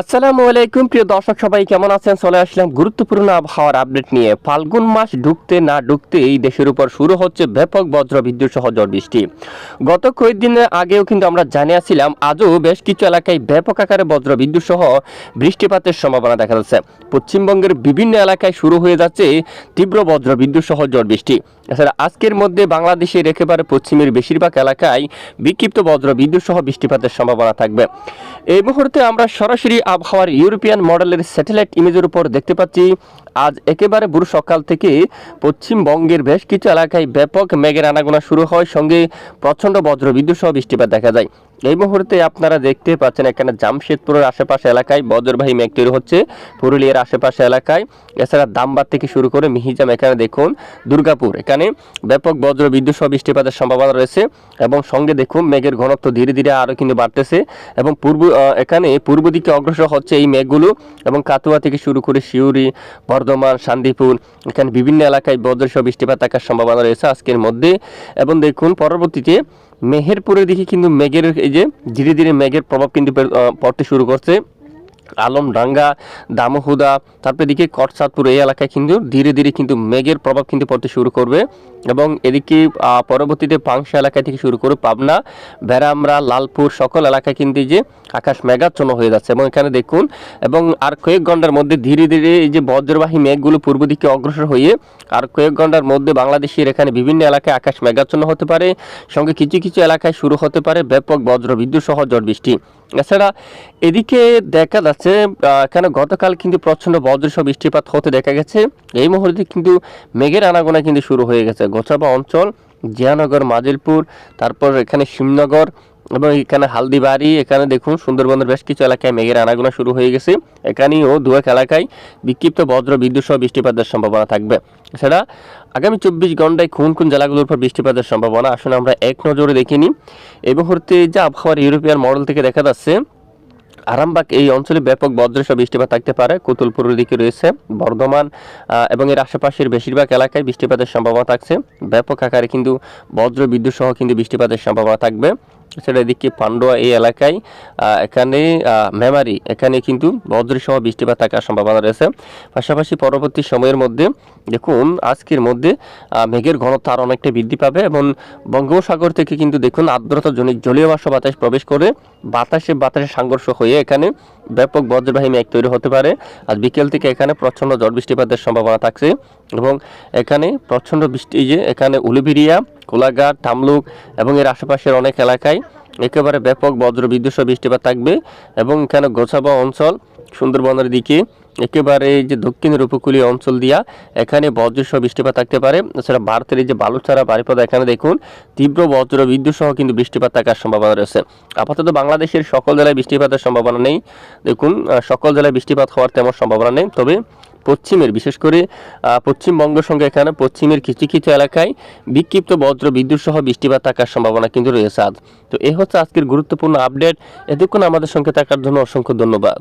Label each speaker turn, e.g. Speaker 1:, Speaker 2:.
Speaker 1: আসসালামু আলাইকুম, প্রিয় দর্শক, সবাই কেমন আছেন? চলে আসলাম গুরুত্বপূর্ণ আবহাওয়ার আপডেট নিয়ে। ফাল্গুন মাস ঢুকতে না ঢুকতে এই দেশের উপর শুরু হচ্ছে ব্যাপক বজ্র বিদ্যুৎ সহ ঝড় বৃষ্টি। গত কয়েকদিন আগেও কিন্তু আমরা জানিয়েছিলাম আজও বেশ কিছু এলাকায় ব্যাপক আকারে বজ্র বিদ্যুৎ সহ বৃষ্টিপাতের সম্ভাবনা দেখা যাচ্ছে। পশ্চিমবঙ্গের বিভিন্ন এলাকায় শুরু হয়ে যাচ্ছে তীব্র বজ্র বিদ্যুৎ সহ ঝড় বৃষ্টি। এছাড়া আজকের মধ্যে বাংলাদেশের একেবারে পশ্চিমের বেশিরভাগ এলাকায় বিক্ষিপ্ত বজ্র বিদ্যুৎ সহ বৃষ্টিপাতের সম্ভাবনা থাকবে। এই মুহূর্তে আমরা সরাসরি আবহাওয়ার ইউরোপিয়ান মডেলের স্যাটেলাইট ইমেজের উপর দেখতে পাচ্ছি, আজ একেবারে বুড়ো সকাল থেকে পশ্চিমবঙ্গের বেশ কিছু এলাকায় ব্যাপক মেঘের আনাগোনা শুরু হয়, সঙ্গে প্রচণ্ড বজ্র বিদ্যুৎ সহ বৃষ্টিপাত দেখা যায়। এই মুহূর্তে আপনারা দেখতে পাচ্ছেন এখানে জামশেদপুরের আশেপাশে এলাকায় বজ্রবাহী মেঘ তৈরি হচ্ছে, পুরুলিয়ার আশেপাশে এলাকায়। এছাড়া দামবাদ থেকে শুরু করে মিহিজাম এখানে দেখুন, দুর্গাপুর এখানে ব্যাপক বজ্র বিদ্যুৎ সহ বৃষ্টিপাতের সম্ভাবনা রয়েছে এবং সঙ্গে দেখুন, মেঘের ঘনত্ব ধীরে ধীরে আরও কিন্তু বাড়তেছে এবং পূর্ব এখানে পূর্ব দিকে অগ্রসর হচ্ছে এই মেঘগুলো এবং কাতুয়া থেকে শুরু করে শিউরি বর্ধমান, শান্তিপুর, এখানে বিভিন্ন এলাকায় বজ্রসহ বৃষ্টিপাত থাকার সম্ভাবনা রয়েছে আজকের মধ্যে। এবং দেখুন, পরবর্তীতে মেহেরপুরের দিকে কিন্তু মেঘের এই যে ধীরে ধীরে মেঘের প্রভাব কিন্তু পড়তে শুরু করছে। আলমডাঙ্গা দামোহুদা, তারপর এদিকে কটসাদপুর এই এলাকায় কিন্তু ধীরে ধীরে কিন্তু মেঘের প্রভাব কিন্তু পড়তে শুরু করবে এবং এদিকে পরবর্তীতে পাংশা এলাকা থেকে শুরু করে পাবনা বেড়ামরা লালপুর সকল এলাকায় কিন্তু যে আকাশ মেঘাচ্ছন্ন হয়ে যাচ্ছে। এবং এখানে দেখুন, এবং আর কয়েক ঘণ্টার মধ্যে ধীরে ধীরে এই যে বজ্রবাহী মেঘগুলো পূর্ব দিকে অগ্রসর হয়ে আর কয়েক ঘণ্টার মধ্যে বাংলাদেশের এখানে বিভিন্ন এলাকায় আকাশ মেঘাচ্ছন্ন হতে পারে। সঙ্গে কিছু কিছু এলাকায় শুরু হতে পারে ব্যাপক বজ্র বিদ্যুৎ সহ ঝড় বৃষ্টি। এছাড়া এদিকে দেখা যাচ্ছে এখানে গতকাল কিন্তু প্রচণ্ড বজ্রসহ বৃষ্টিপাত হতে দেখা গেছে। এই মুহূর্তে কিন্তু মেঘের আনাগোনা কিন্তু শুরু হয়ে গেছে। গোছাবা অঞ্চল, জিয়ানগর, মাজিলপুর, তারপর এখানে শিবনগর এবং এখানে হালদিবাড়ি, এখানে দেখুন সুন্দরবনের বেশ কিছু এলাকায় মেঘের আনাগোনা শুরু হয়ে গেছে। এখানেও দু এক এলাকায় বিক্ষিপ্ত বজ্র, বিদ্যুৎ সহ বৃষ্টিপাতের সম্ভাবনা থাকবে। এছাড়া আগামী চব্বিশ ঘন্টায় কোন কোন জেলাগুলোর উপর বৃষ্টিপাতের সম্ভাবনা আসলে আমরা এক নজরে দেখিনি এই মুহূর্তে যে আবহাওয়ার ইউরোপিয়ান মডেল থেকে দেখা যাচ্ছে, আরামবাগ এই অঞ্চলে ব্যাপক বজ্রসহ বৃষ্টিপাত থাকতে পারে। কুতুলপুরের দিকে রয়েছে, বর্ধমান এবং এর আশেপাশের বেশিরভাগ এলাকায় বৃষ্টিপাতের সম্ভাবনা থাকছে। ব্যাপক আকারে কিন্তু বজ্র, বিদ্যুৎ সহ কিন্তু বৃষ্টিপাতের সম্ভাবনা থাকবে। সেটা এদিকে পান্ডুয়া এই এলাকায় এখানে মেমারি, এখানে কিন্তু বজ্রসহ বৃষ্টিপাত থাকার সম্ভাবনা রয়েছে। পাশাপাশি পরবর্তী সময়ের মধ্যে দেখুন, আজকের মধ্যে মেঘের ঘনত্ব আরও অনেকটা বৃদ্ধি পাবে এবং বঙ্গোপসাগর থেকে কিন্তু দেখুন আর্দ্রতা জনিত জলীয় বাষ্প বাতাস প্রবেশ করে বাতাসে বাতাসে সংঘর্ষ হয়ে এখানে ব্যাপক বজ্রবাহী মেঘ তৈরি হতে পারে। আজ বিকেল থেকে এখানে প্রচণ্ড ঝড় বৃষ্টিপাতের সম্ভাবনা থাকছে এবং এখানে প্রচণ্ড বৃষ্টি যে এখানে উলুবিরিয়া কোলাঘাট থামলুক এবং এর আশেপাশের অনেক এলাকায় একেবারে ব্যাপক বজ্র বিদ্যুৎ বৃষ্টিপাত থাকবে এবং এখানে গোছাবা অঞ্চল সুন্দরবনের দিকে একেবারে যে দক্ষিণের উপকূলীয় অঞ্চল দিয়া এখানে বজ্রসহ বৃষ্টিপাত থাকতে পারে। এছাড়া ভারতের এই যে বালুচারা বারিপদ এখানে দেখুন, তীব্র বজ্র বিদ্যুৎ সহ কিন্তু বৃষ্টিপাত থাকার সম্ভাবনা রয়েছে। আপাতত বাংলাদেশের সকল জেলায় বৃষ্টিপাতের সম্ভাবনা নেই। দেখুন সকল জেলায় বৃষ্টিপাত হওয়ার তেমন সম্ভাবনা নেই। তবে পশ্চিমের, বিশেষ করে পশ্চিমবঙ্গের সঙ্গে এখানে পশ্চিমের কিছু কিছু এলাকায় বিক্ষিপ্ত বজ্র বিদ্যুৎ সহ বৃষ্টিপাত থাকার সম্ভাবনা কিন্তু রয়েছে আজ। তো এই হচ্ছে আজকের গুরুত্বপূর্ণ আপডেট। এতক্ষণ আমাদের সঙ্গে থাকার জন্য অসংখ্য ধন্যবাদ।